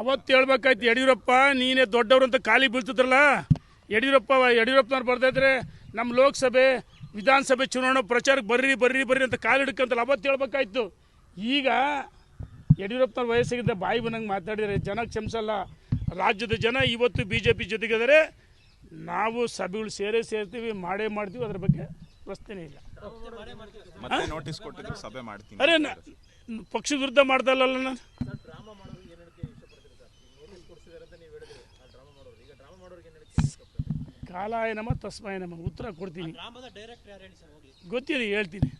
ಅವತ್ತು ಹೇಳ್ಬೇಕಾಯ್ತು ಯಡಿಯೂರಪ್ಪ ನೀನೇ ದೊಡ್ಡವ್ರು ಅಂತ ಖಾಲಿ ಬೀಳ್ತಿದ್ರಲ್ಲ? ಯಡಿಯೂರಪ್ಪ ಯಡಿಯೂರಪ್ಪನವ್ರು ಬರ್ದಿದ್ರೆ ನಮ್ಮ ಲೋಕಸಭೆ ವಿಧಾನಸಭೆ ಚುನಾವಣಾ ಪ್ರಚಾರಕ್ಕೆ ಬರ್ರಿ ಬರ್ರಿ ಬರ್ರಿ ಅಂತ ಕಾಲು ಹಿಡ್ಕಂತಲ್ಲ ಅವತ್ತು ಹೇಳ್ಬೇಕಾಯ್ತು. ಈಗ ಯಡಿಯೂರಪ್ಪನವ್ರ ವಯಸ್ಸಿಗಿಂತ ಬಾಯಿ ಬಂದಂಗೆ ಮಾತಾಡಿದರೆ ಜನ ಕ್ಷಮಿಸಲ್ಲ. ರಾಜ್ಯದ ಜನ ಇವತ್ತು ಬಿ ಜೆ ಪಿ ಜೊತೆಗಿದ್ದಾರೆ. ನಾವು ಸಭೆಗಳು ಸೇರೇ ಸೇರ್ತೀವಿ ಮಾಡೇ ಮಾಡ್ತೀವಿ ಅದ್ರ ಬಗ್ಗೆ ಪ್ರಶ್ನೆ ಇಲ್ಲ. ಅರೆ ಪಕ್ಷ ವಿರುದ್ಧ ಮಾಡ್ದಲ್ಲ ನಾನು? ಕಾಲಾಯ ನಮ ತಸ್ಮಾಯ ನಮ. ಉತ್ತರ ಕೊಡ್ತೀನಿ. ಗೊತ್ತಿದೆ ಹೇಳ್ತೀನಿ.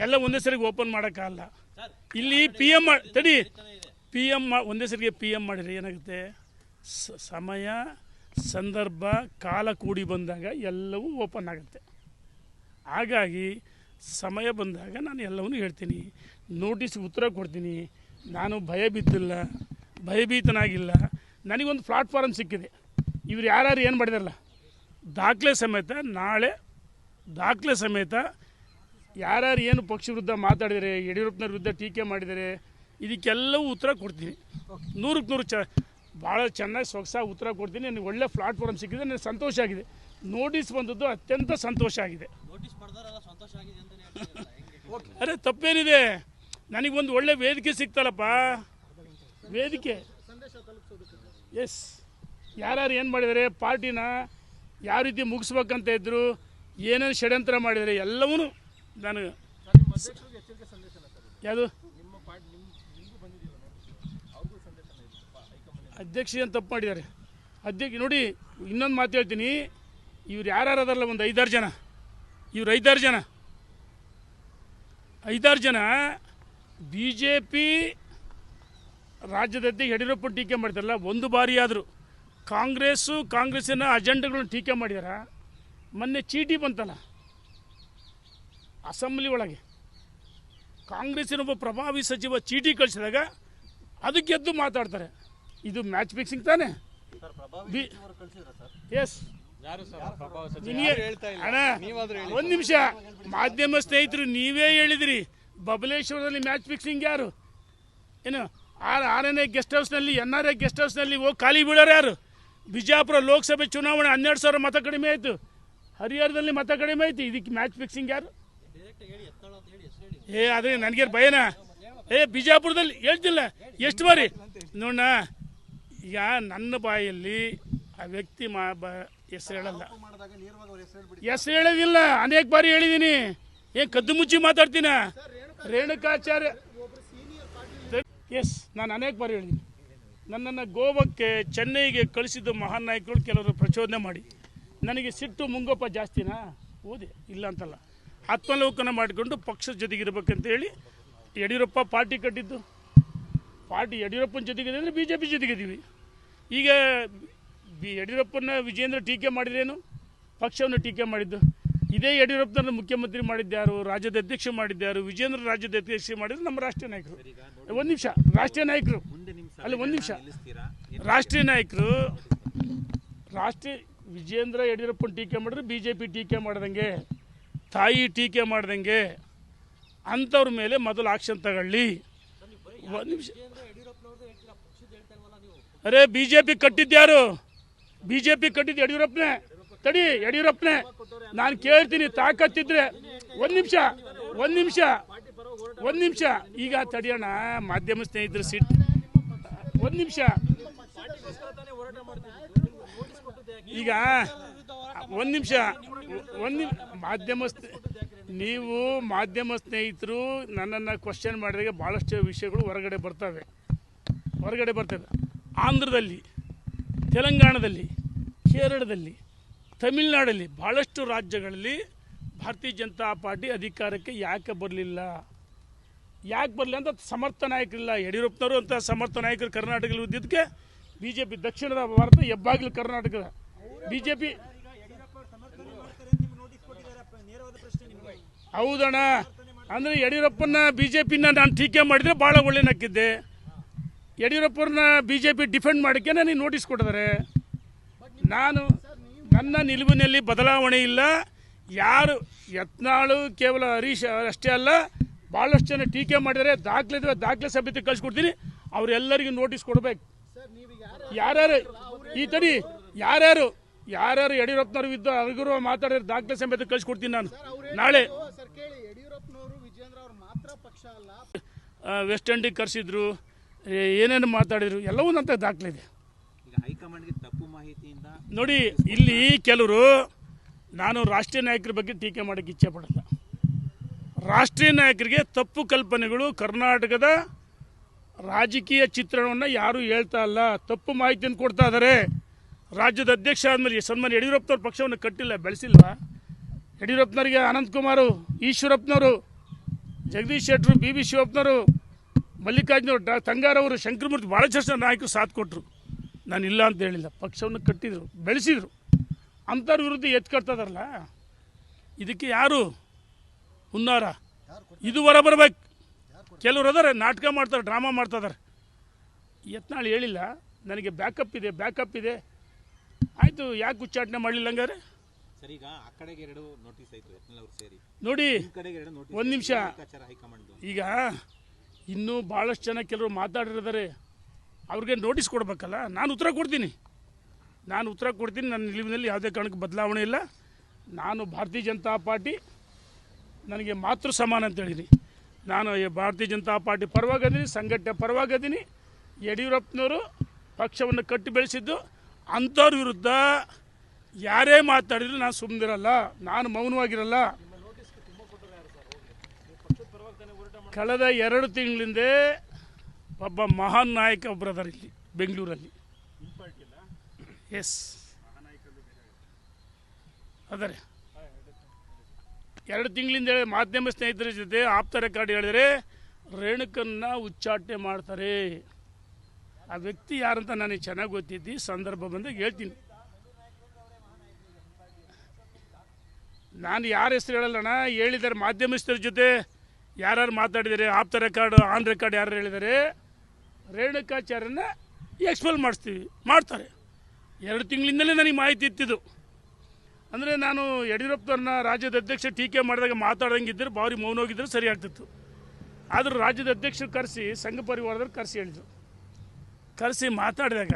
ಎಲ್ಲ ಒಂದೇ ಸರಿಗೆ ಓಪನ್ ಮಾಡೋಕ್ಕಾಗಲ್ಲ. ಸರ್ ಇಲ್ಲಿ ಪಿ ಎಂ ತಡಿ. ಪಿ ಎಂ ಒಂದೇ ಸರಿಗೆ ಪಿ ಎಂ ಮಾಡಿದ್ರೆ ಏನಾಗುತ್ತೆ? ಸಮಯ ಸಂದರ್ಭ ಕಾಲ ಕೂಡಿ ಬಂದಾಗ ಎಲ್ಲವೂ ಓಪನ್ ಆಗುತ್ತೆ. ಹಾಗಾಗಿ ಸಮಯ ಬಂದಾಗ ನಾನು ಎಲ್ಲವನ್ನೂ ಹೇಳ್ತೀನಿ. ನೋಟಿಸ್ ಉತ್ತರ ಕೊಡ್ತೀನಿ. ನಾನು ಭಯ ಬಿದ್ದಿಲ್ಲ ಭಯಭೀತನಾಗಿಲ್ಲ. ನನಗೊಂದು ಪ್ಲಾಟ್ಫಾರ್ಮ್ ಸಿಕ್ಕಿದೆ. ಇವ್ರು ಯಾರ್ಯಾರು ಏನು ಮಾಡಿದಾರಲ್ಲ? ದಾಖಲೆ ಸಮೇತ ನಾಳೆ ದಾಖಲೆ ಸಮೇತ ಯಾರ್ಯಾರು ಏನು ಪಕ್ಷ ವಿರುದ್ಧ ಮಾತಾಡಿದರೆ ಯಡಿಯೂರಪ್ಪನವ್ರ ವಿರುದ್ಧ ಟೀಕೆ ಮಾಡಿದರೆ ಇದಕ್ಕೆಲ್ಲವೂ ಉತ್ತರ ಕೊಡ್ತೀನಿ. ನೂರಕ್ಕೆ ನೂರು ಚ ಭಾಳ ಚೆನ್ನಾಗಿ ಸೊಗಸಾಗಿ ಉತ್ತರ ಕೊಡ್ತೀನಿ. ನನಗೆ ಒಳ್ಳೆ ಪ್ಲಾಟ್ಫಾರ್ಮ್ ಸಿಕ್ಕಿದೆ ನನಗೆ ಸಂತೋಷ ಆಗಿದೆ. ನೋಟಿಸ್ ಬಂದದ್ದು ಅತ್ಯಂತ ಸಂತೋಷ ಆಗಿದೆ. ಅರೆ ತಪ್ಪೇನಿದೆ. ನನಗೊಂದು ಒಳ್ಳೆ ವೇದಿಕೆ ಸಿಕ್ತಲ್ಲಪ್ಪ? ವೇದಿಕೆ? ಎಸ್ ಯಾರ್ಯಾರು ಏನು ಮಾಡಿದ್ದಾರೆ ಪಾರ್ಟಿನ ಯಾವ ರೀತಿ ಮುಗಿಸ್ಬೇಕಂತ ಇದ್ದರು ಏನೇನು ಷಡ್ಯಂತ್ರ ಮಾಡಿದರೆ ಎಲ್ಲವೂ ನಾನು ಯಾವುದು? ಅಧ್ಯಕ್ಷ ಏನು ತಪ್ಪು ಮಾಡಿದ್ದಾರೆ? ಅಧ್ಯಕ್ಷ, ನೋಡಿ, ಇನ್ನೊಂದು ಮಾತು ಹೇಳ್ತೀನಿ. ಇವ್ರು ಯಾರ್ಯಾರು ಅದಾರಲ್ಲ, ಒಂದು ಐದಾರು ಜನ. ಇವ್ರು ಐದಾರು ಜನ. ಐದಾರು ಜನ ಬಿ ಜೆ ಪಿ ರಾಜ್ಯದಲ್ಲಿ ಯಡಿಯೂರಪ್ಪ ಟೀಕೆ ಮಾಡ್ತಾರಲ್ಲ ಒಂದು ಬಾರಿ ಆದರೂ ಕಾಂಗ್ರೆಸ್ಸು ಕಾಂಗ್ರೆಸ್ಸಿನ ಅಜೆಂಡಾಗಳನ್ನ ಟೀಕೆ ಮಾಡಿದಾರ. ಮೊನ್ನೆ ಚೀಟಿ ಬಂತಲ್ಲ. ಅಸೆಂಬ್ಲಿ ಒಳಗೆ. ಕಾಂಗ್ರೆಸ್ಸಿನ ಒಬ್ಬ ಪ್ರಭಾವಿ ಸಚಿವ ಚೀಟಿ ಕಳಿಸಿದಾಗ ಅದಕ್ಕೆ ಎದ್ದು ಮಾತಾಡ್ತಾರೆ. ಇದು ಮ್ಯಾಚ್ ಫಿಕ್ಸಿಂಗ್ ತಾನೇ? B S. ಒಂದು ನಿಮಿಷ. ಮಾಧ್ಯಮ ಸ್ನೇಹಿತರು ನೀವೇ ಹೇಳಿದ್ರಿ. ಬಬಲೇಶ್ವರದಲ್ಲಿ ಮ್ಯಾಚ್ ಫಿಕ್ಸಿಂಗ್ ಯಾರು? ಏನು ಆರ್ ಆರನೇ ಗೆಸ್ಟ್ ಹೌಸ್ನಲ್ಲಿ ಎನ್ ಆರ್ ಎ ಗೆಸ್ಟ್ ಹೌಸ್ನಲ್ಲಿ ಹೋಗಿ ಖಾಲಿ ಬೀಳೋರು ಯಾರು? ಬಿಜಾಪುರ ಲೋಕಸಭೆ ಚುನಾವಣೆ ಹನ್ನೆರಡು ಸಾವಿರ ಮತ ಕಡಿಮೆ ಆಯಿತು. ಹರಿಹರದಲ್ಲಿ ಮತ ಕಡಿಮೆ ಆಯ್ತು. ಇದಕ್ಕೆ ಮ್ಯಾಚ್ ಫಿಕ್ಸಿಂಗ್ ಯಾರು? ಏ ಅದೇ ನನಗೆ ಭಯನಾ? ಏ, ಬಿಜಾಪುರದಲ್ಲಿ ಹೇಳ್ತಿಲ್ಲ. ಎಷ್ಟು ಬಾರಿ? ನೋಡ ಈಗ ನನ್ನ ಬಾಯಲ್ಲಿ ಆ ವ್ಯಕ್ತಿ ಮಾ, ಬ, ಹೆಸರು ಹೇಳಲ್ಲ. ಹೆಸರು ಹೇಳೋದಿಲ್ಲ. ಅನೇಕ ಬಾರಿ ಹೇಳಿದ್ದೀನಿ ಏ, ಕದ್ದು ಮುಚ್ಚಿ ಮಾತಾಡ್ತೀನ? ರೇಣುಕಾಚಾರ್ಯ ಎಸ್ ನಾನು ಅನೇಕ ಬಾರಿ ಹೇಳಿದ್ದೀನಿ ನನ್ನನ್ನು ಗೋವಾಕ್ಕೆ, ಚೆನ್ನೈಗೆ ಕಳಿಸಿದ ಮಹಾನ್ ನಾಯಕರು, ಕೆಲವರು ಪ್ರಚೋದನೆ ಮಾಡಿ. ನನಗೆ ಸಿಟ್ಟು ಮುಂಗಪ್ಪ ಜಾಸ್ತಿನಾ? ಓದಿ, ಇಲ್ಲ ಅಂತಲ್ಲ. ಆತ್ಮಲೋಕನ ಮಾಡಿಕೊಂಡು ಪಕ್ಷದ ಜೊತೆಗಿರ್ಬೇಕಂತ ಹೇಳಿ ಯಡಿಯೂರಪ್ಪ ಪಾರ್ಟಿ ಕಟ್ಟಿದ್ದು. ಪಾರ್ಟಿ ಯಡಿಯೂರಪ್ಪನ ಜೊತೆಗಿದೆ ಅಂದರೆ ಬಿ ಜೆ ಪಿ ಜೊತೆಗಿದ್ದೀವಿ. ಈಗ ಬಿ ಯಡಿಯೂರಪ್ಪನ ವಿಜೇಂದ್ರ ಟೀಕೆ ಮಾಡಿದ್ರೇನು? ಪಕ್ಷವನ್ನು ಟೀಕೆ ಮಾಡಿದ್ದು. ಇದೇ ಯಡಿಯೂರಪ್ಪನ ಮುಖ್ಯಮಂತ್ರಿ ಮಾಡಿದ್ದಾರು ರಾಜ್ಯದ ಅಧ್ಯಕ್ಷ ಮಾಡಿದ್ದಾರು ವಿಜೇಂದ್ರ ರಾಜ್ಯದ ಅಧ್ಯಕ್ಷ ಮಾಡಿದ್ರು ನಮ್ಮ ರಾಷ್ಟ್ರೀಯ ನಾಯಕರು. ಒಂದು ನಿಮಿಷ. ರಾಷ್ಟ್ರೀಯ ನಾಯಕರು. ಅಲ್ಲಿ ಒಂದು ನಿಮಿಷ. ರಾಷ್ಟ್ರೀಯ ನಾಯಕರು ರಾಷ್ಟ್ರೀಯ ವಿಜೇಂದ್ರ ಯಡಿಯೂರಪ್ಪನ ಟೀಕೆ ಮಾಡಿದ್ರೆ ಬಿ ಜೆ ಪಿ ಟೀಕೆ ಮಾಡ್ದಂಗೆ ತಾಯಿ ಟೀಕೆ ಮಾಡ್ದಂಗೆ ಅಂಥವ್ರ ಮೇಲೆ ಮೊದಲು ಆಕ್ಷನ್ ತಗೊಳ್ಳಿ. ಒಂದು ನಿಮಿಷ. ಅರೆ ಬಿ ಜೆ ಪಿ ಕಟ್ಟಿದ್ಯಾರು ಬಿ ಜೆ ಪಿ ಕಟ್ಟಿದ್ದು ಯಡಿಯೂರಪ್ಪನೇ. ತಡಿ ಯಡಿಯೂರಪ್ಪನೇ. ನಾನು ಕೇಳ್ತೀನಿ ತಾಕತ್ತಿದ್ರೆ. ಒಂದು ನಿಮಿಷ ಒಂದು ನಿಮಿಷ. ಒಂದು ನಿಮಿಷ. ಈಗ ತಡಿಯೋಣ, ಮಾಧ್ಯಮ ಸ್ನೇಹಿತರು ಸಿಟ್. ಒಂದು ನಿಮಿಷ. ಈಗ ಒಂದು ನಿಮಿಷ. ಒಂದು ಮಾಧ್ಯಮ ನೀವು ಮಾಧ್ಯಮ ಸ್ನೇಹಿತರು ನನ್ನನ್ನು ಕ್ವಶನ್ ಮಾಡಿದಾಗ ಭಾಳಷ್ಟು ವಿಷಯಗಳು ಹೊರಗಡೆ ಬರ್ತವೆ. ಹೊರಗಡೆ ಬರ್ತವೆ. ಆಂಧ್ರದಲ್ಲಿ, ತೆಲಂಗಾಣದಲ್ಲಿ, ಕೇರಳದಲ್ಲಿ, ತಮಿಳುನಾಡಲ್ಲಿ ಭಾಳಷ್ಟು ರಾಜ್ಯಗಳಲ್ಲಿ ಭಾರತೀಯ ಜನತಾ ಪಾರ್ಟಿ ಅಧಿಕಾರಕ್ಕೆ ಯಾಕೆ ಬರಲಿಲ್ಲ? ಯಾಕೆ ಬರಲಿ ಅಂತ ಸಮರ್ಥ ನಾಯಕರಿಲ್ಲ. ಯಡಿಯೂರಪ್ಪನವರು ಅಂತ ಸಮರ್ಥ ನಾಯಕರು ಕರ್ನಾಟಕದಲ್ಲಿ ಇದ್ದಿದ್ದಕ್ಕೆ ಬಿ ಜೆ ಪಿ ದಕ್ಷಿಣದ ಭಾರತ ಹೆಬ್ಬಾಗಿಲು ಕರ್ನಾಟಕದ ಬಿ ಜೆ ಪಿ ಹೌದಣ್ಣ. ಅಂದರೆ ಯಡಿಯೂರಪ್ಪನ ಬಿ ಜೆ ಪಿನ ನಾನು ಟೀಕೆ ಮಾಡಿದರೆ ಭಾಳ ಒಳ್ಳೆನಾಕಿದ್ದೆ ಯಡಿಯೂರಪ್ಪನ ಬಿ ಜೆ ಪಿ ಡಿಫೆಂಡ್ ಮಾಡೋಕ್ಕೆ ನನಗೆ ನೋಟಿಸ್ ಕೊಟ್ಟಿದ್ದಾರೆ. ನಾನು ನನ್ನ ನಿಲುವಿನಲ್ಲಿ ಬದಲಾವಣೆ ಇಲ್ಲ. ಯಾರು ಯತ್ನಾಳು ಕೇವಲ ಹರೀಶ್ ಅಷ್ಟೇ ಅಲ್ಲ ಭಾಳಷ್ಟು ಜನ ಟೀಕೆ ಮಾಡಿದರೆ ದಾಖಲೆ ಇದ್ರೆ ದಾಖಲೆ ಸಮಿತಿ ಕಳಿಸ್ಕೊಡ್ತೀನಿ. ಅವರೆಲ್ಲರಿಗೂ ನೋಟಿಸ್ ಕೊಡಬೇಕು. ಯಾರ್ಯಾರು ಈ ತಡಿ ಯಾರ್ಯಾರು ಯಾರ್ಯಾರು ಯಡಿಯೂರಪ್ಪನವ್ರ ವಿರುದ್ಧ ಅರಗುರುವ ಮಾತಾಡಿದ್ರೆ ದಾಖಲೆ ಸಮೇತ ಕಳಿಸ್ಕೊಡ್ತೀನಿ ನಾನು. ನಾಳೆ. ಸರ್ ಕೇಳಿ ಯಡಿಯೂರಪ್ಪನವರು ವಿಜೇಂದ್ರ ಅವ್ರು ಮಾತ್ರ ಪಕ್ಷ ಅಲ್ಲ. ವೆಸ್ಟ್ ಇಂಡಿಗೆ ಕರೆಸಿದ್ರು ಏನೇನು ಮಾತಾಡಿದ್ರು ಎಲ್ಲವೂ ನಂತರ ದಾಖಲೆ ಇದೆ. ನೋಡಿ ಇಲ್ಲಿ ಕೆಲವರು ನಾನು ರಾಷ್ಟ್ರೀಯ ನಾಯಕರ ಬಗ್ಗೆ ಟೀಕೆ ಮಾಡೋಕ್ಕೆ ಇಚ್ಛೆ ಪಡಲ್ಲ. ರಾಷ್ಟ್ರೀಯ ನಾಯಕರಿಗೆ ತಪ್ಪು ಕಲ್ಪನೆಗಳು ಕರ್ನಾಟಕದ ರಾಜಕೀಯ ಚಿತ್ರಣವನ್ನು ಯಾರೂ ಹೇಳ್ತಾ ಇಲ್ಲ. ತಪ್ಪು ಮಾಹಿತಿಯನ್ನು ಕೊಡ್ತಾ ಇದ್ದಾರೆ. ರಾಜ್ಯದ ಅಧ್ಯಕ್ಷ ಆದಮೇಲೆ ಸನ್ಮಾನ್ ಯಡಿಯೂರಪ್ಪನವ್ರ ಪಕ್ಷವನ್ನು ಕಟ್ಟಿಲ್ಲ, ಬೆಳೆಸಿಲ್ಲ. ಯಡಿಯೂರಪ್ಪನವರಿಗೆ ಅನಂತಕುಮಾರು ಈಶ್ವರಪ್ಪನವರು, ಜಗದೀಶ್ ಶೆಟ್ಟರು ಬಿ ಬಿ ಶಿವಪ್ಪನವರು, ಮಲ್ಲಿಕಾರ್ಜುನವರು ತಂಗಾರವರು ಶಂಕರಮೂರ್ತಿ ಭಾಳ ನಾಯಕರು ಸಾಥ್ ಕೊಟ್ಟರು ನಾನು ಇಲ್ಲ ಅಂತ ಹೇಳಿಲ್ಲ. ಪಕ್ಷವನ್ನು ಕಟ್ಟಿದರು, ಬೆಳೆಸಿದರು. ಅಂಥವ್ರ ವಿರುದ್ಧ ಇದಾರಲ್ಲ. ಇದಕ್ಕೆ ಯಾರು ಹುನ್ನಾರ. ಇದು ಹೊರ ಬರ್ಬೇಕು. ಕೆಲವರು ಅದಾರೆ ನಾಟಕ ಮಾಡ್ತಾರೆ ಡ್ರಾಮಾ ಮಾಡ್ತಾ ಇದಾರೆ ಯತ್ನಾಳ್ ಹೇಳಿಲ್ಲ ನನಗೆ ಬ್ಯಾಕಪ್ ಇದೆ ಬ್ಯಾಕಪ್ ಇದೆ. ಆಯಿತು ಯಾಕೆ ಉಚ್ಚಾಟನೆ ಮಾಡಲಿಲ್ಲ ಹಂಗಾರೆ? ಸರ್ ಈಗ ಆ ಕಡೆಗೆ ಎರಡು ನೋಟಿಸ್ ಆಯಿತು ಯತ್ನಾಳ್ ಸೇರಿ. ನೋಡಿ ಒಂದ್ ನಿಮಿಷ. ಈಗ ಇನ್ನೂ ಭಾಳಷ್ಟು ಜನ ಕೆಲವರು ಮಾತಾಡಿರಿದ್ದಾರೆ ಅವ್ರಿಗೆ ನೋಟಿಸ್ ಕೊಡಬೇಕಲ್ಲ ನಾನು ಉತ್ತರ ಕೊಡ್ತೀನಿ. ನಾನು ಉತ್ತರ ಕೊಡ್ತೀನಿ ನನ್ನ ನಿಲುವಿನಲ್ಲಿ ಯಾವುದೇ ಕಾರಣಕ್ಕೆ ಬದಲಾವಣೆ ಇಲ್ಲ. ನಾನು ಭಾರತೀಯ ಜನತಾ ಪಾರ್ಟಿ ನನಗೆ ಮಾತೃ ಸಮಾನ ಅಂತ ಹೇಳಿದ್ದೀನಿ ನಾನು ಭಾರತೀಯ ಜನತಾ ಪಾರ್ಟಿ ಪರವಾಗಿದ್ದೀನಿ ಸಂಘಟನೆ ಪರವಾಗಿದ್ದೀನಿ ಯಡಿಯೂರಪ್ಪನವರು ಪಕ್ಷವನ್ನು ಕಟ್ಟಿ ಬೆಳೆಸಿದ್ದು ಅಂಥವ್ರ ವಿರುದ್ಧ ಯಾರೇ ಮಾತಾಡಿದ್ರು ನಾನು ಸುಮ್ಮನಿರಲ್ಲ ನಾನು ಮೌನವಾಗಿರಲ್ಲ. ಕಳೆದ ಎರಡು ತಿಂಗಳಿಂದ ಒಬ್ಬ ಮಹಾನ್ ನಾಯಕ ಬ್ರದರ್ ಇಲ್ಲಿ, ಬೆಂಗಳೂರಲ್ಲಿ. ಎಸ್ ಅದಾರೆ ಎರಡು ತಿಂಗಳಿಂದ ಹೇಳಿ ಮಾಧ್ಯಮ ಸ್ನೇಹಿತರ ಜೊತೆ ಆಪ್ತ ರೆಕಾರ್ಡ್ ಹೇಳಿದರೆ ರೇಣುಕನ್ನ ಉಚ್ಚಾಟನೆ ಮಾಡ್ತಾರೆ. ಆ ವ್ಯಕ್ತಿ ಯಾರಂತ ನನಗೆ ಚೆನ್ನಾಗಿ ಗೊತ್ತಿದ್ದು ಸಂದರ್ಭ ಬಂದಾಗ ಹೇಳ್ತೀನಿ. ನಾನು ಯಾರ ಹೆಸರು ಹೇಳಲ್ಲಣ್ಣ, ಹೇಳಿದ್ದಾರೆ ಮಾಧ್ಯಮಸ್ಥರ ಜೊತೆ ಯಾರ್ಯಾರು ಮಾತಾಡಿದ್ದಾರೆ, ಆಪ್ತ ರೆಕಾರ್ಡ್, ಆನ್ ರೆಕಾರ್ಡ್ ಯಾರು ಹೇಳಿದ್ದಾರೆ ರೇಣುಕಾಚಾರ್ಯನ ಎಕ್ಸ್ಪೆಲ್ ಮಾಡಿಸ್ತೀವಿ, ಮಾಡ್ತಾರೆ. ಎರಡು ತಿಂಗಳಿಂದಲೇ ನನಗೆ ಮಾಹಿತಿ ಇತ್ತಿದ್ದು. ಅಂದರೆ ನಾನು ಯಡಿಯೂರಪ್ಪನವ್ರನ್ನ ರಾಜ್ಯದ ಅಧ್ಯಕ್ಷ ಟೀಕೆ ಮಾಡಿದಾಗ ಮಾತಾಡೋಂಗಿದ್ದರೆ ಬಾರಿ ಮೌನ ಹೋಗಿದ್ದರೆ ಸರಿ ಆಗ್ತಿತ್ತು. ಆದರೂ ರಾಜ್ಯದ ಅಧ್ಯಕ್ಷರು ಕರೆಸಿ, ಸಂಘ ಪರಿವಾರದವ್ರು ಕರೆಸಿ ಹೇಳಿದರು. ಕರೆಸಿ ಮಾತಾಡಿದಾಗ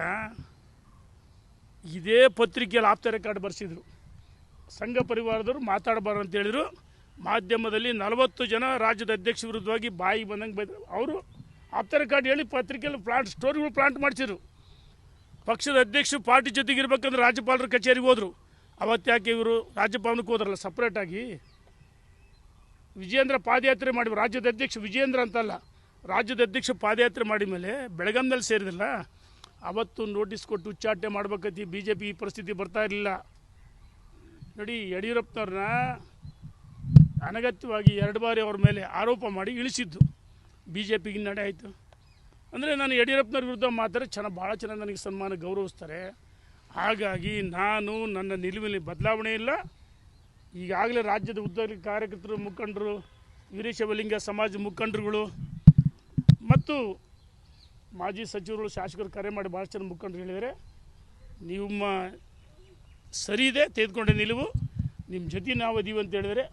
ಇದೇ ಪತ್ರಿಕೆಯಲ್ಲಿ ಆಪ್ತ ರೆಕಾರ್ಡ್ ಬರೆಸಿದರು. ಸಂಘ ಪರಿವಾರದವರು ಮಾತಾಡಬಾರ್ದು ಅಂತ ಹೇಳಿದರು. ಮಾಧ್ಯಮದಲ್ಲಿ ನಲವತ್ತು ಜನ ರಾಜ್ಯದ ಅಧ್ಯಕ್ಷ ವಿರುದ್ಧವಾಗಿ ಬಾಯಿಗೆ ಬಂದಂಗೆ ಬೈದರು. ಅವರು ಆಪ್ತ ರೆಕಾರ್ಡ್ ಹೇಳಿ ಪತ್ರಿಕೆಯಲ್ಲಿ ಪ್ಲಾಂಟ್, ಸ್ಟೋರಿಗಳು ಪ್ಲಾಂಟ್ ಮಾಡಿಸಿದ್ರು. ಪಕ್ಷದ ಅಧ್ಯಕ್ಷರು ಪಾರ್ಟಿ ಜೊತೆಗೆ ಇರ್ಬೇಕಂದ್ರೆ ರಾಜ್ಯಪಾಲರ ಕಚೇರಿಗೆ ಹೋದರು. ಅವತ್ತು ಯಾಕೆ ಇವರು ರಾಜ್ಯಭವನಕ್ಕೆ ಹೋದ್ರಲ್ಲ ಸಪ್ರೇಟಾಗಿ ವಿಜಯೇಂದ್ರ ಪಾದಯಾತ್ರೆ ಮಾಡಿ, ರಾಜ್ಯದ ಅಧ್ಯಕ್ಷ ವಿಜಯೇಂದ್ರ ಅಂತಲ್ಲ, ರಾಜ್ಯದ ಅಧ್ಯಕ್ಷ ಪಾದಯಾತ್ರೆ ಮಾಡಿದ ಮೇಲೆ ಬೆಳಗಾಂನಲ್ಲಿ ಸೇರಿದಿಲ್ಲ ಅವತ್ತು ನೋಟಿಸ್ ಕೊಟ್ಟು ಉಚ್ಚಾಟನೆ ಮಾಡ್ಬೇಕೈತಿ ಬಿ ಜೆ ಪಿ ಈ ಪರಿಸ್ಥಿತಿ ಬರ್ತಾ ಇರಲಿಲ್ಲ. ನೋಡಿ, ಯಡಿಯೂರಪ್ಪನವ್ರನ್ನ ಅನಗತ್ಯವಾಗಿ ಎರಡು ಬಾರಿ ಅವ್ರ ಮೇಲೆ ಆರೋಪ ಮಾಡಿ ಇಳಿಸಿದ್ದು. ಬಿ ಜೆ ಪಿಗೆ ನಡೆ ಆಯಿತು. ಅಂದರೆ ನಾನು ಯಡಿಯೂರಪ್ಪನವ್ರ ವಿರುದ್ಧ ಮಾತ್ರ ಚೆನ್ನಾಗಿ ಭಾಳ ಚೆನ್ನಾಗಿ ನನಗೆ ಸನ್ಮಾನ ಗೌರವಿಸ್ತಾರೆ. ಹಾಗಾಗಿ ನಾನು ನನ್ನ ನಿಲುವಿನಲ್ಲಿ ಬದಲಾವಣೆ ಇಲ್ಲ. ಈಗಾಗಲೇ ರಾಜ್ಯದ ಉದ್ಯೋಗ ಕಾರ್ಯಕರ್ತರು, ಮುಖಂಡರು ವೀರೇಶವಲಿಂಗ ಸಮಾಜ ಮುಖಂಡರುಗಳು ಮತ್ತು ಮಾಜಿ ಸಚಿವರು ಶಾಸಕರು ಕರೆ ಮಾಡಿ ಭಾಳ ಜನ ಮುಖಂಡರು ಹೇಳಿದರೆ ನಿಮ್ಮ ಸರಿ ಇದೆ, ತೆಗೆದುಕೊಂಡ ನಿಲುವು. ನಿಮ್ಮ ಜೊತೆ ನಾವು ಇದೀವಿ ಅಂತ ಹೇಳಿದರೆ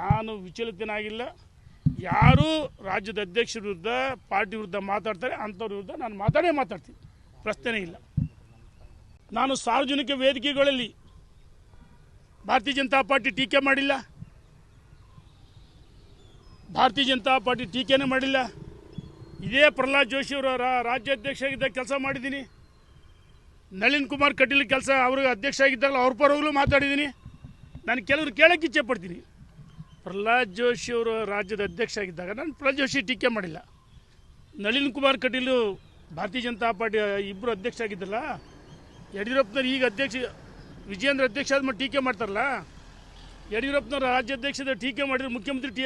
ನಾನು ವಿಚಲಿತನಾಗಿಲ್ಲ. ಯಾರು ರಾಜ್ಯದ ಅಧ್ಯಕ್ಷರ ವಿರುದ್ಧ, ಪಾರ್ಟಿ ವಿರುದ್ಧ ಮಾತಾಡ್ತಾರೆ, ಅಂಥವ್ರ ವಿರುದ್ಧ ನಾನು ಮಾತಾಡೇ ಮಾತಾಡ್ತೀನಿ. ಪ್ರಶ್ನೆ ಇಲ್ಲ. ನಾನು ಸಾರ್ವಜನಿಕ ವೇದಿಕೆಗಳಲ್ಲಿ ಭಾರತೀಯ ಜನತಾ ಪಾರ್ಟಿ ಟೀಕೆ ಮಾಡಿಲ್ಲ. ಭಾರತೀಯ ಜನತಾ ಪಾರ್ಟಿ ಟೀಕೆನೇ ಮಾಡಿಲ್ಲ. ಇದೇ ಪ್ರಹ್ಲಾದ್ ಜೋಶಿ ಅವರ ರಾಜ್ಯಾಧ್ಯಕ್ಷ ಆಗಿದ್ದಾಗ ಕೆಲಸ ಮಾಡಿದ್ದೀನಿ. ನಳಿನ್ ಕುಮಾರ್ ಕಟೀಲ್ ಕೆಲಸ ಅವ್ರಿಗೆ ಅಧ್ಯಕ್ಷ ಆಗಿದ್ದಾಗ ಅವ್ರ ಪರವಾಗಲೂ ಮಾತಾಡಿದ್ದೀನಿ. ನಾನು ಕೆಲವರು ಕೇಳೋಕ್ಕೆ ಇಚ್ಛೆ ಪಡ್ತೀನಿ. ಪ್ರಹ್ಲಾದ್ ಜೋಶಿ ಅವರು ರಾಜ್ಯದ ಅಧ್ಯಕ್ಷ ಆಗಿದ್ದಾಗ ನಾನು ಪ್ರಹ್ಲಾದ್ ಜೋಶಿ ಟೀಕೆ ಮಾಡಿಲ್ಲ. ನಳಿನ್ ಕುಮಾರ್ ಕಟೀಲು ಭಾರತೀಯ ಜನತಾ ಪಾರ್ಟಿ ಇಬ್ಬರು ಅಧ್ಯಕ್ಷ ಆಗಿದ್ದಲ್ಲ ಯಡಿಯೂರಪ್ಪನವ್ರು ಈಗ ಅಧ್ಯಕ್ಷ, ವಿಜಯೇಂದ್ರ ಅಧ್ಯಕ್ಷ ಆದ್ಮೇಲೆ ಟೀಕೆ ಮಾಡ್ತಾರಲ್ಲ? ಯಡಿಯೂರಪ್ಪನವ್ರ ರಾಜ್ಯಾಧ್ಯಕ್ಷದ ಟೀಕೆ ಮಾಡಿದ್ರು, ಮುಖ್ಯಮಂತ್ರಿ ಟೀ,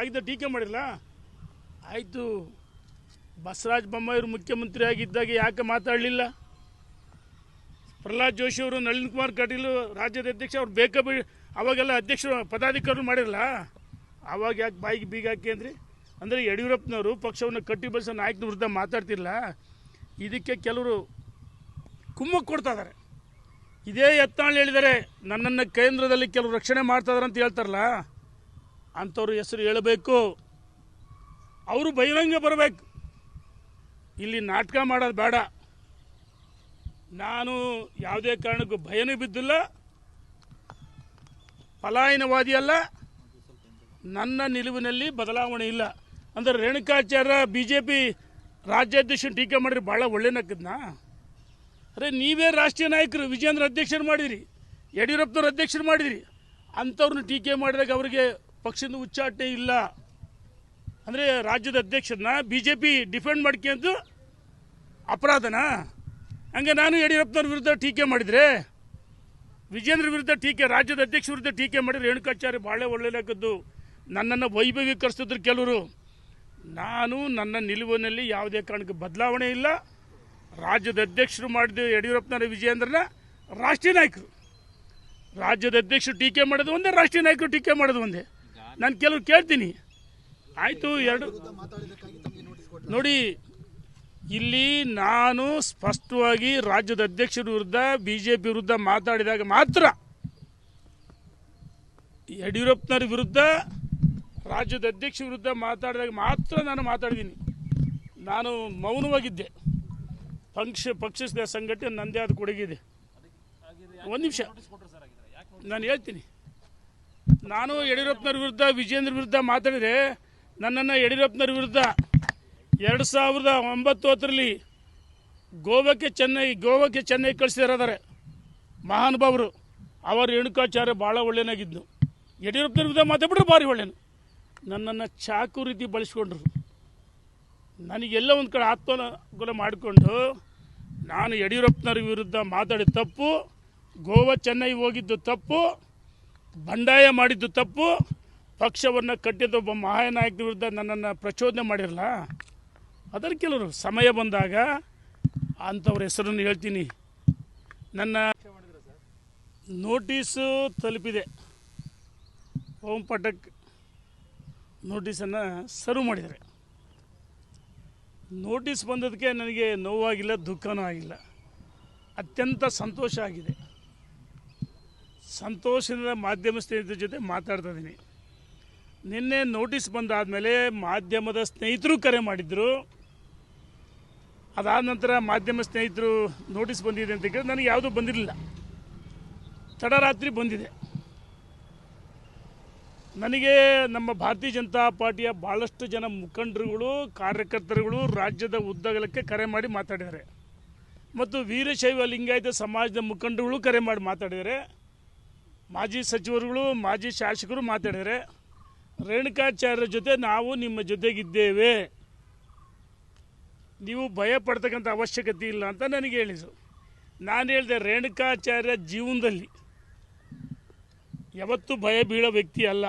ಆಗಿದ್ದ ಟೀಕೆ ಮಾಡಿಲ್ಲ ಆಯಿತು. ಬಸವರಾಜ ಬೊಮ್ಮಾಯಿಯವರು ಮುಖ್ಯಮಂತ್ರಿ ಆಗಿದ್ದಾಗ ಯಾಕೆ ಮಾತಾಡಲಿಲ್ಲ? ಪ್ರಹ್ಲಾದ್ ಜೋಶಿ ಅವರು, ನಳಿನ್ ಕುಮಾರ್ ಕಟೀಲು ರಾಜ್ಯದ ಅಧ್ಯಕ್ಷ, ಅವ್ರು ಬೇಕ ಬಿ ಅವಾಗೆಲ್ಲ ಅಧ್ಯಕ್ಷರು, ಪದಾಧಿಕಾರಿಗಳು ಮಾಡಿರಲ್ಲ? ಅವಾಗ ಯಾಕೆ ಬಾಯಿಗೆ ಬೀಗ ಹಾಕಿ ಅಂದ್ರಿ? ಅಂದರೆ ಯಡಿಯೂರಪ್ಪನವರು ಪಕ್ಷವನ್ನು ಕಟ್ಟಿ ಬೆಳೆಸೋ ನಾಯಕನ ವಿರುದ್ಧ ಮಾತಾಡ್ತಿರಲ್ಲ ಇದಕ್ಕೆ ಕೆಲವರು ಕುಮ್ಮಕ್ಕೆ ಕೊಡ್ತಾ ಇದ್ದಾರೆ. ಇದೇ ಯತ್ನಾಳ್ ಹೇಳಿದರೆ ನನ್ನನ್ನು ಕೇಂದ್ರದಲ್ಲಿ ಕೆಲವು ರಕ್ಷಣೆ ಮಾಡ್ತಾ ಅಂತ ಹೇಳ್ತಾರಲ್ಲ, ಅಂಥವ್ರ ಹೆಸರು ಹೇಳಬೇಕು. ಅವರು ಬಹಿರಂಗ ಬರಬೇಕು. ಇಲ್ಲಿ ನಾಟಕ ಮಾಡೋದು ಬೇಡ. ನಾನು ಯಾವುದೇ ಕಾರಣಕ್ಕೂ ಭಯನೂ ಬಿದ್ದಿಲ್ಲ. ಪಲಾಯನವಾದಿ ಅಲ್ಲ. ನನ್ನ ನಿಲುವಿನಲ್ಲಿ ಬದಲಾವಣೆ ಇಲ್ಲ. ಅಂದರೆ ರೇಣುಕಾಚಾರ್ಯ ಬಿ ಜೆ ಪಿ ರಾಜ್ಯಾಧ್ಯಕ್ಷನ ಟೀಕೆ ಮಾಡಿದ್ರೆ ಭಾಳ ಒಳ್ಳೆನಕ್ಕದ್ನಾ? ಅರೆ ನೀವೇ ರಾಷ್ಟ್ರೀಯ ನಾಯಕರು ವಿಜೇಂದ್ರ ಅಧ್ಯಕ್ಷರು ಮಾಡಿದಿರಿ, ಯಡಿಯೂರಪ್ಪನವ್ರು ಅಧ್ಯಕ್ಷರು ಮಾಡಿದಿರಿ, ಅಂಥವ್ರನ್ನ ಟೀಕೆ ಮಾಡಿದಾಗ ಅವರಿಗೆ ಪಕ್ಷದ ಉಚ್ಚಾಟನೆ ಇಲ್ಲ. ಅಂದರೆ ರಾಜ್ಯದ ಅಧ್ಯಕ್ಷರನ್ನ ಬಿ ಜೆ ಪಿ ಡಿಫೆಂಡ್ ಮಾಡ್ಕೊಂಡು ಅಪರಾಧನಾ? ಹಂಗೆ ನಾನು ಯಡಿಯೂರಪ್ಪನವ್ರ ವಿರುದ್ಧ ಟೀಕೆ ಮಾಡಿದರೆ ವಿಜೇಂದ್ರ ವಿರುದ್ಧ ಟೀಕೆ, ರಾಜ್ಯದ ಅಧ್ಯಕ್ಷ ವಿರುದ್ಧ ಟೀಕೆ ಮಾಡಿದರೆ ರೇಣುಕಾಚಾರ್ಯ ಭಾಳ ಒಳ್ಳೆಯದಾಗದ್ದು ನನ್ನನ್ನು ವೈಭವೀಕರಿಸಿದ್ರು ಕೆಲವರು. ನಾನು ನನ್ನ ನಿಲುವಿನಲ್ಲಿ ಯಾವುದೇ ಕಾರಣಕ್ಕೆ ಬದಲಾವಣೆ ಇಲ್ಲ. ರಾಜ್ಯದ ಅಧ್ಯಕ್ಷರು ಮಾಡಿದ ಯಡಿಯೂರಪ್ಪನವರ ವಿಜೇಂದ್ರನ ರಾಷ್ಟ್ರೀಯ ನಾಯಕರು. ರಾಜ್ಯದ ಅಧ್ಯಕ್ಷರು ಟೀಕೆ ಮಾಡೋದು ಒಂದೇ, ರಾಷ್ಟ್ರೀಯ ನಾಯಕರು ಟೀಕೆ ಮಾಡೋದು ಒಂದೇ. ನಾನು ಕೆಲವರು ಕೇಳ್ತೀನಿ. ಆಯಿತು, ಎರಡು. ನೋಡಿ, ಇಲ್ಲಿ ನಾನು ಸ್ಪಷ್ಟವಾಗಿ ರಾಜ್ಯದ ಅಧ್ಯಕ್ಷರ ವಿರುದ್ಧ ಬಿ ಜೆ ಪಿ ವಿರುದ್ಧ ಮಾತಾಡಿದಾಗ ಮಾತ್ರ ಯಡಿಯೂರಪ್ಪನವ್ರ ವಿರುದ್ಧ, ರಾಜ್ಯದ ಅಧ್ಯಕ್ಷರ ವಿರುದ್ಧ ಮಾತಾಡಿದಾಗ ಮಾತ್ರ ನಾನು ಮಾತಾಡಿದ್ದೀನಿ. ನಾನು ಮೌನವಾಗಿದ್ದೆ. ಪಕ್ಷ ಪಕ್ಷದ ಸಂಘಟನೆ ನನ್ನದೇ ಆದ ಕೊಡುಗಿದೆ. ಒಂದು ನಿಮಿಷ. ನಾನು ಹೇಳ್ತೀನಿ. ನಾನು ಯಡಿಯೂರಪ್ಪನವ್ರ ವಿರುದ್ಧ ವಿಜೇಂದ್ರ ವಿರುದ್ಧ ಮಾತಾಡಿದರೆ ನನ್ನನ್ನು ಯಡಿಯೂರಪ್ಪನವ್ರ ವಿರುದ್ಧ ಎರಡು ಸಾವಿರದ ಒಂಬತ್ತು ಹತ್ತರಲ್ಲಿ ಗೋವಾಕ್ಕೆ ಚೆನ್ನೈ ಗೋವಾಕ್ಕೆ ಚೆನ್ನೈ ಕಳಿಸಿದಾರೆ ಮಹಾನುಭಾವರು. ಅವರ ರೇಣುಕಾಚಾರ್ಯ ಭಾಳ ಒಳ್ಳೆಯನಾಗಿದ್ದು ಯಡಿಯೂರಪ್ಪನವ್ರ ವಿರುದ್ಧ ಮಾತಾಡ್ಬಿಟ್ರೆ ಭಾರಿ ಒಳ್ಳೆಯನು ನನ್ನನ್ನು ಚಾಕು ರೀತಿ ಬಳಸ್ಕೊಂಡ್ರು. ನನಗೆಲ್ಲ ಒಂದು ಕಡೆ ಆತ್ಮಗುಲ ಮಾಡಿಕೊಂಡು ನಾನು ಯಡಿಯೂರಪ್ಪನವ್ರ ವಿರುದ್ಧ ಮಾತಾಡಿದ ತಪ್ಪು, ಗೋವಾ ಚೆನ್ನೈ ಹೋಗಿದ್ದು ತಪ್ಪು, ಬಂಡಾಯ ಮಾಡಿದ್ದು ತಪ್ಪು, ಪಕ್ಷವನ್ನು ಕಟ್ಟಿದ ಒಬ್ಬ ಮಹಾನಾಯಕನ ವಿರುದ್ಧ ನನ್ನನ್ನು ಪ್ರಚೋದನೆ ಮಾಡಿರಲ್ಲ ಅದರ ಕೆಲವರು ಸಮಯ ಬಂದಾಗ ಅಂಥವ್ರ ಹೆಸರನ್ನು ಹೇಳ್ತೀನಿ. ನನ್ನ ನೋಟಿಸು ತಲುಪಿದೆ. ಓಂ ಪಟಕ್ ನೋಟಿಸನ್ನು ಸರ್ವ್ ಮಾಡಿದ್ದಾರೆ. ನೋಟಿಸ್ ಬಂದದಕ್ಕೆ ನನಗೆ ನೋವಾಗಿಲ್ಲ, ದುಃಖನೂ ಆಗಿಲ್ಲ. ಅತ್ಯಂತ ಸಂತೋಷ ಆಗಿದೆ. ಸಂತೋಷದಿಂದ ಮಾಧ್ಯಮ ಸ್ನೇಹಿತರ ಜೊತೆ ಮಾತಾಡ್ತಾ ಇದ್ದೀನಿ. ನಿನ್ನೆ ನೋಟಿಸ್ ಬಂದಾದಮೇಲೆ ಮಾಧ್ಯಮದ ಸ್ನೇಹಿತರು ಕರೆ ಮಾಡಿದ್ರು. ಅದಾದ ನಂತರ ಮಾಧ್ಯಮ ಸ್ನೇಹಿತರು ನೋಟಿಸ್ ಬಂದಿದೆ ಅಂತ ಕೇಳಿದ್ರೆ ನನಗೆ ಯಾವುದೂ ಬಂದಿರಲಿಲ್ಲ. ತಡರಾತ್ರಿ ಬಂದಿದೆ. ನನಗೆ ನಮ್ಮ ಭಾರತೀಯ ಜನತಾ ಪಾರ್ಟಿಯ ಭಾಳಷ್ಟು ಜನ ಮುಖಂಡರುಗಳು, ಕಾರ್ಯಕರ್ತರುಗಳು ರಾಜ್ಯದ ಉದ್ದಗಲಕ್ಕೆ ಕರೆ ಮಾಡಿ ಮಾತಾಡಿದ್ದಾರೆ. ಮತ್ತು ವೀರಶೈವ ಲಿಂಗಾಯತ ಸಮಾಜದ ಮುಖಂಡರುಗಳು ಕರೆ ಮಾಡಿ ಮಾತಾಡಿದ್ದಾರೆ. ಮಾಜಿ ಸಚಿವರುಗಳು, ಮಾಜಿ ಶಾಸಕರು ಮಾತಾಡಿದ್ದಾರೆ. ರೇಣುಕಾಚಾರ್ಯರ ಜೊತೆ ನಾವು ನಿಮ್ಮ ಜೊತೆಗಿದ್ದೇವೆ. ನೀವು ಭಯ ಪಡ್ತಕ್ಕಂಥ ಅವಶ್ಯಕತೆ ಇಲ್ಲ ಅಂತ ನನಗೆ ಹೇಳಿದರು. ನಾನು ಹೇಳಿದೆ, ರೇಣುಕಾಚಾರ್ಯ ಜೀವನದಲ್ಲಿ ಯಾವತ್ತೂ ಭಯ ಬೀಳೋ ವ್ಯಕ್ತಿ ಅಲ್ಲ.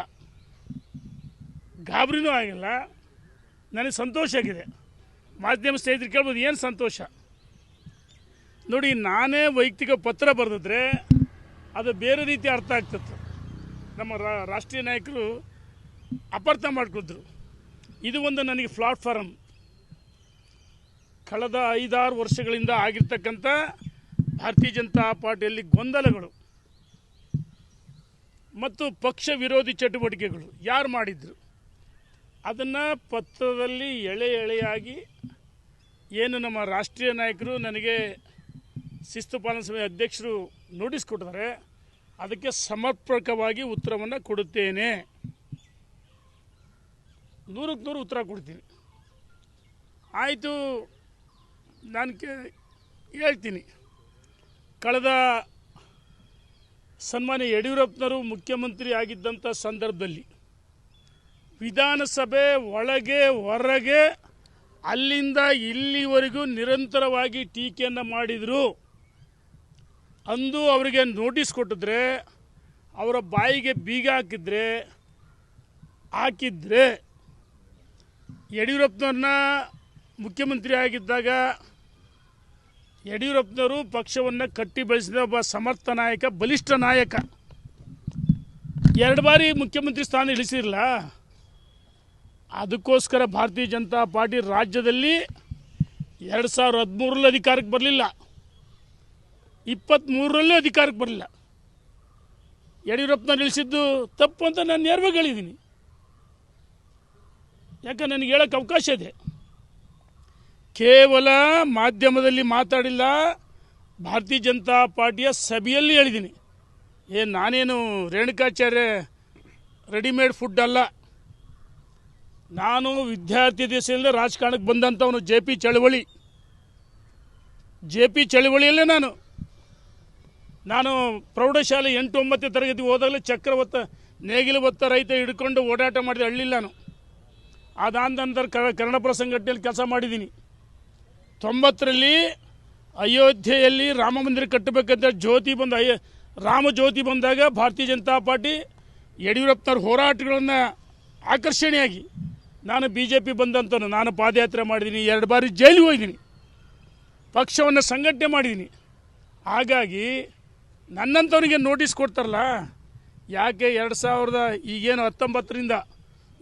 ಗಾಬರಿನೂ ಆಗಿಲ್ಲ. ನನಗೆ ಸಂತೋಷ ಆಗಿದೆ. ಮಾಧ್ಯಮ ಸ್ನೇಹಿತರು ಕೇಳ್ಬೋದು, ಏನು ಸಂತೋಷ? ನೋಡಿ, ನಾನೇ ವೈಯಕ್ತಿಕ ಪತ್ರ ಬರೆದಿದ್ರೆ ಅದು ಬೇರೆ ರೀತಿ ಅರ್ಥ ಆಗ್ತಿತ್ತು. ನಮ್ಮ ರಾಷ್ಟ್ರೀಯ ನಾಯಕರು ಅಪರ್ಥ ಮಾಡಿಕೊದ್ರು. ಇದು ಒಂದು ನನಗೆ ಪ್ಲಾಟ್ಫಾರಮ್ ಕಳೆದ ಐದಾರು ವರ್ಷಗಳಿಂದ ಆಗಿರ್ತಕ್ಕಂಥ ಭಾರತೀಯ ಜನತಾ ಪಾರ್ಟಿಯಲ್ಲಿ ಗೊಂದಲಗಳು ಮತ್ತು ಪಕ್ಷ ವಿರೋಧಿ ಚಟುವಟಿಕೆಗಳು. ಯಾರು ಮಾಡಿದ್ರು? ಅದನ್ನು ಪತ್ರದಲ್ಲಿ ಎಳೆ ಎಳೆಯಾಗಿ ಏನು ನಮ್ಮ ರಾಷ್ಟ್ರೀಯ ನಾಯಕರು ನನಗೆ ಶಿಸ್ತು ಪಾಲನಾ ಸಮಿತಿ ಅಧ್ಯಕ್ಷರು ನೋಟಿಸ್ ಕೊಟ್ಟಿದ್ದಾರೆ, ಅದಕ್ಕೆ ಸಮರ್ಪಕವಾಗಿ ಉತ್ತರವನ್ನು ಕೊಡುತ್ತೇನೆ. ನೂರಕ್ಕೆ ನೂರು ಉತ್ತರ ಕೊಡ್ತೀನಿ. ಆಯಿತು, ನಾನು ಕೇ, ಹೇಳ್ತೀನಿ. ಕಳೆದ ಸನ್ಮಾನ್ಯ ಯಡಿಯೂರಪ್ಪನವರು ಮುಖ್ಯಮಂತ್ರಿ ಆಗಿದ್ದಂಥ ಸಂದರ್ಭದಲ್ಲಿ ವಿಧಾನಸಭೆ ಒಳಗೆ, ಹೊರಗೆ, ಅಲ್ಲಿಂದ ಇಲ್ಲಿವರೆಗೂ ನಿರಂತರವಾಗಿ ಟೀಕೆಯನ್ನು ಮಾಡಿದರು. ಅಂದು ಅವರಿಗೆ ನೋಟಿಸ್ ಕೊಟ್ಟಿದ್ರೆ, ಅವರ ಬಾಯಿಗೆ ಬೀಗ ಹಾಕಿದ್ರೆ ಹಾಕಿದ್ರೆ ಯಡಿಯೂರಪ್ಪನವ್ರನ್ನ ಮುಖ್ಯಮಂತ್ರಿ ಆಗಿದ್ದಾಗ ಯಡಿಯೂರಪ್ಪನವರು ಪಕ್ಷವನ್ನು ಕಟ್ಟಿ ಬೆಳೆಸಿದ ಒಬ್ಬ ಸಮರ್ಥ ನಾಯಕ, ಬಲಿಷ್ಠ ನಾಯಕ. ಎರಡು ಬಾರಿ ಮುಖ್ಯಮಂತ್ರಿ ಸ್ಥಾನ ಇಳಿಸಿರಲ್ಲ ಅದಕ್ಕೋಸ್ಕರ ಭಾರತೀಯ ಜನತಾ ಪಾರ್ಟಿ ರಾಜ್ಯದಲ್ಲಿ ಎರಡು ಸಾವಿರದ ಹದಿಮೂರರಲ್ಲಿ ಅಧಿಕಾರಕ್ಕೆ ಬರಲಿಲ್ಲ. ಇಪ್ಪತ್ತ್ಮೂರರಲ್ಲೂ ಅಧಿಕಾರಕ್ಕೆ ಬರಲಿಲ್ಲ. ಯಡಿಯೂರಪ್ಪನ ನಿಲ್ಲಿಸಿದ್ದು ತಪ್ಪು ಅಂತ ನಾನು ನೇರವಾಗಿ ಹೇಳಿದ್ದೀನಿ. ಯಾಕೆ ನನಗೆ ಹೇಳೋಕ್ಕೆ ಅವಕಾಶ ಇದೆ. ಕೇವಲ ಮಾಧ್ಯಮದಲ್ಲಿ ಮಾತಾಡಿಲ್ಲ, ಭಾರತೀಯ ಜನತಾ ಪಾರ್ಟಿಯ ಸಭೆಯಲ್ಲಿ ಹೇಳಿದ್ದೀನಿ. ಏ, ನಾನೇನು ರೇಣುಕಾಚಾರ್ಯ ರೆಡಿಮೇಡ್ ಫುಡ್ ಅಲ್ಲ. ನಾನು ವಿದ್ಯಾರ್ಥಿ ದಿವಸದಿಂದ ರಾಜಕಾರಣಕ್ಕೆ ಬಂದಂಥವನು ಜೆ ಪಿ ಚಳವಳಿ. ಜೆ ಪಿ ಚಳವಳಿಯಲ್ಲೇ ನಾನು. ನಾನು ಪ್ರೌಢಶಾಲೆ ಎಂಟು ಒಂಬತ್ತನೇ ತರಗತಿ ಹೋದಾಗಲೇ ಚಕ್ರ ಒತ್ತ ನೇಗಿಲು ಒತ್ತ ರೈತ ಹಿಡ್ಕೊಂಡು ಓಡಾಟ ಮಾಡಿದೆ ಹಳ್ಳಿಲ್ಲ ನಾನು. ಅದಾದ ನಂತರ ಕನ್ನಡಪುರ ಸಂಘಟನೆಯಲ್ಲಿ ಕೆಲಸ ಮಾಡಿದ್ದೀನಿ. ತೊಂಬತ್ತರಲ್ಲಿ ಅಯೋಧ್ಯೆಯಲ್ಲಿ ರಾಮ ಮಂದಿರ ಕಟ್ಟಬೇಕಂತ ಜ್ಯೋತಿ ಬಂದ ಅಯ್ಯ ರಾಮ ಜ್ಯೋತಿ ಬಂದಾಗ ಭಾರತೀಯ ಜನತಾ ಪಾರ್ಟಿ ಯಡಿಯೂರಪ್ಪನವ್ರ ಹೋರಾಟಗಳನ್ನು ಆಕರ್ಷಣೆಯಾಗಿ ನಾನು ಬಿ ಜೆ ಪಿ ಬಂದಂತನು ನಾನು ಪಾದಯಾತ್ರೆ ಮಾಡಿದ್ದೀನಿ ಎರಡು ಬಾರಿ ಜೈಲಿಗೆ ಹೋಗಿದ್ದೀನಿ. ಪಕ್ಷವನ್ನು ಸಂಘಟನೆ ಮಾಡಿದ್ದೀನಿ ಹಾಗಾಗಿ ನನ್ನಂಥವನಿಗೆ ನೋಟಿಸ್ ಕೊಡ್ತಾರಲ್ಲ, ಯಾಕೆ ಎರಡು ಸಾವಿರದ ಈಗೇನು ಹತ್ತೊಂಬತ್ತರಿಂದ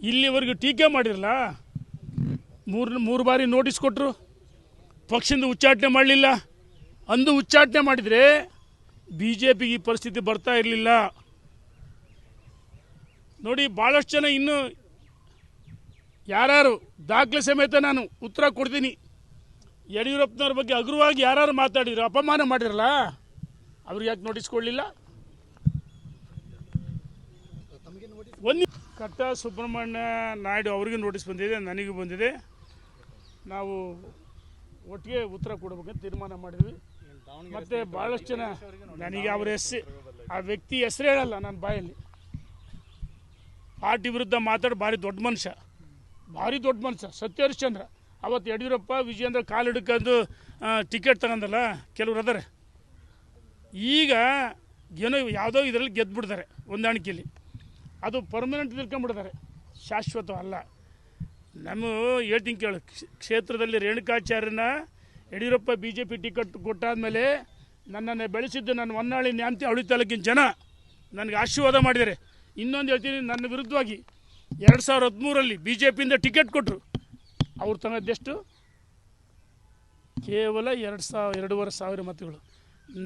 ಇಲ್ಲಿವರೆಗೂ ಟೀಕೆ ಮಾಡಿರಲ್ಲ, ಮೂರು ಮೂರು ಬಾರಿ ನೋಟಿಸ್ ಕೊಟ್ಟರು ಪಕ್ಷದಿಂದ ಉಚ್ಚಾಟನೆ ಮಾಡಲಿಲ್ಲ. ಅಂದು ಉಚ್ಚಾಟನೆ ಮಾಡಿದರೆ ಬಿ ಜೆ ಪಿಗೆ ಈ ಪರಿಸ್ಥಿತಿ ಬರ್ತಾ ಇರಲಿಲ್ಲ. ನೋಡಿ ಭಾಳಷ್ಟು ಜನ ಇನ್ನೂ ಯಾರ್ಯಾರು ದಾಖಲೆ ಸಮೇತ ನಾನು ಉತ್ತರ ಕೊಡ್ತೀನಿ. ಯಡಿಯೂರಪ್ಪನವ್ರ ಬಗ್ಗೆ ಹಗುರವಾಗಿ ಯಾರು ಮಾತಾಡಿದ್ರು, ಅಪಮಾನ ಮಾಡಿರಲ್ಲ ಅವ್ರಿಗೆ ಯಾಕೆ ನೋಟಿಸ್ ಕೊಡಲಿಲ್ಲ? ಒಂದು ಕಟ್ಟ ಸುಬ್ರಹ್ಮಣ್ಯ ನಾಯ್ಡು ಅವ್ರಿಗೆ ನೋಟಿಸ್ ಬಂದಿದೆ, ನನಗೂ ಬಂದಿದೆ. ನಾವು ಒಟ್ಟಿಗೆ ಉತ್ತರ ಕೊಡ್ಬೇಕಂತ ತೀರ್ಮಾನ ಮಾಡಿದ್ವಿ. ಮತ್ತು ಭಾಳಷ್ಟು ಜನ ನನಗೆ ಅವ್ರ ಹೆಸರು, ಆ ವ್ಯಕ್ತಿ ಹೆಸರು ಹೇಳಲ್ಲ ನನ್ನ ಬಾಯಲ್ಲಿ. ಪಾರ್ಟಿ ವಿರುದ್ಧ ಮಾತಾಡಿ ಭಾರಿ ದೊಡ್ಡ ಮನುಷ್ಯ. ಭಾರಿ ದೊಡ್ಡ ಮನುಷ್ಯ ಸತ್ಯ ಹರಿಶ್ಚಂದ್ರ ಅವತ್ತು ಯಡಿಯೂರಪ್ಪ, ವಿಜಯೇಂದ್ರ ಕಾಲು ಹಿಡ್ಕೊಂಡು ಟಿಕೆಟ್ ತಗೊಂಡಲ್ಲ, ಕೆಲವ್ರು ಅದಾರೆ. ಈಗ ಏನೋ ಯಾವುದೋ ಇದರಲ್ಲಿ ಗೆದ್ದುಬಿಡ್ತಾರೆ ಹೊಂದಾಣಿಕೆಯಲ್ಲಿ ಅದು ಪರ್ಮನೆಂಟ್ ತಿಳ್ಕೊಂಬಿಡ್ತಾರೆ ಶಾಶ್ವತ ಅಲ್ಲ. ನಮ್ಮ ಹೇಳ್ತೀನಿ ಕೇಳು ಕ್ಷೇತ್ರದಲ್ಲಿ ರೇಣುಕಾಚಾರ್ಯನ Yediyurappa B J P ticket ಕೊಟ್ಟಾದಮೇಲೆ ನನ್ನನ್ನು ಬೆಳೆಸಿದ್ದು ನನ್ನ ಹೊನ್ನಾಳಿ ನ್ಯಾಮತಿ ಅವಳಿ ತಾಲೂಕಿನ ಜನ. ನನಗೆ ಆಶೀರ್ವಾದ ಮಾಡಿದ್ದಾರೆ. ಇನ್ನೊಂದು ಹೇಳ್ತೀನಿ, ನನ್ನ ವಿರುದ್ಧವಾಗಿ ಎರಡು ಸಾವಿರದ ಹದಿಮೂರಲ್ಲಿ ಬಿ ಜೆ ಪಿಯಿಂದ ಟಿಕೆಟ್ ಕೊಟ್ಟರು ಅವ್ರು ತಂಗದ್ದೆಷ್ಟು ಕೇವಲ ಎರಡು ಸಾವಿರ ಎರಡೂವರೆ ಸಾವಿರ ಮತಗಳು.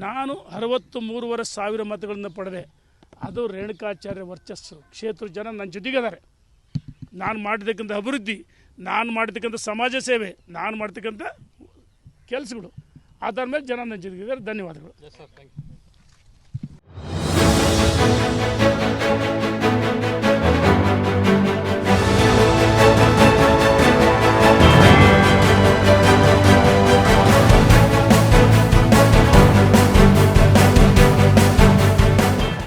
ನಾನು ಅರವತ್ತು ಮೂರುವರೆ ಸಾವಿರ ಮತಗಳನ್ನು ಪಡೆದೆ. ಅದು ರೇಣುಕಾಚಾರ್ಯ ವರ್ಚಸ್ಸು. ಕ್ಷೇತ್ರ ಜನ ನನ್ನ ಜೊತೆಗಿದ್ದಾರೆ. ನಾನು ಮಾಡಿರ್ತಕ್ಕಂಥ ಅಭಿವೃದ್ಧಿ, ನಾನು ಮಾಡ್ತಕ್ಕಂಥ ಸಮಾಜ ಸೇವೆ, ನಾನು ಮಾಡ್ತಕ್ಕಂಥ ಕೆಲಸಗಳು. ಅದಾದ ಮೇಲೆ ಜನ ನನ್ನ ಜೊತೆಗಿದ್ದಾರೆ. ಧನ್ಯವಾದಗಳು. Sir thank you